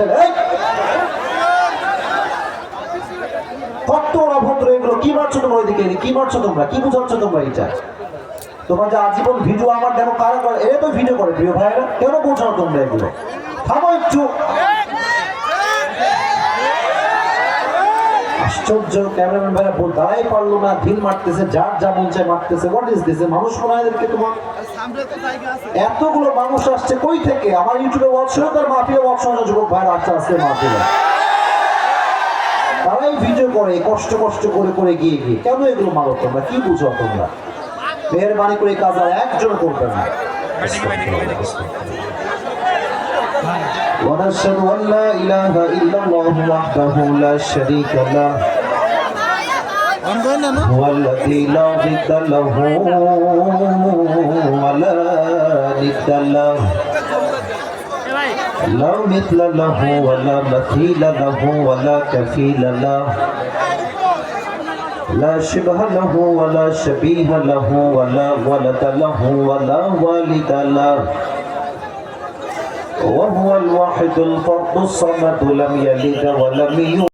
এই! কত অভদ্র এগুলো কি মারছো তোমরা ওইদিকে? কি মারছো তোমরা? কি বুঝাচ্ছ তোমরা এটা তোমার যে আজীবন ভিডিও আমার দেখো কারও করে? এ তো ভিডিও করে, প্রিয় ভাইরা কেন পৌঁছানো তোমরা এগুলো? থামো একটু। আশ্চর্য ক্যামেরাম্যান ভাইরা দাঁড়াই পারল না, ঢিল মারতেছে, যার যা মন চায় মারতেছে হোয়াট ইজ দিস মানুষ মনে এদেরকে তোমার এতগুলো মানুষ আসছে কই থেকে? আমার ইউটিউবে ওয়াচ ছিল তার মাফিয়া ওয়াচ সঙ্গে যুবক ভাইরা আসছে, আজকে মাফিয়া তারাই ভিডিও করে, কষ্ট কষ্ট করে করে গিয়ে গিয়ে। কেন এগুলো মারো তোমরা? কি বুঝো তোমরা? মেহরবানি করে কাজ আর একজন করবে না। ونشهد أن لا إله إلا الله وحده لا شريك له. هو الذي لا ضد له ولا ند له. لا مثل له ولا مثيل له ولا كفيل له. لا شبه له ولا شبيه له ولا ولد له ولا والد له. وهو الواحد الفرد الصمد لم يلد ولم يولد.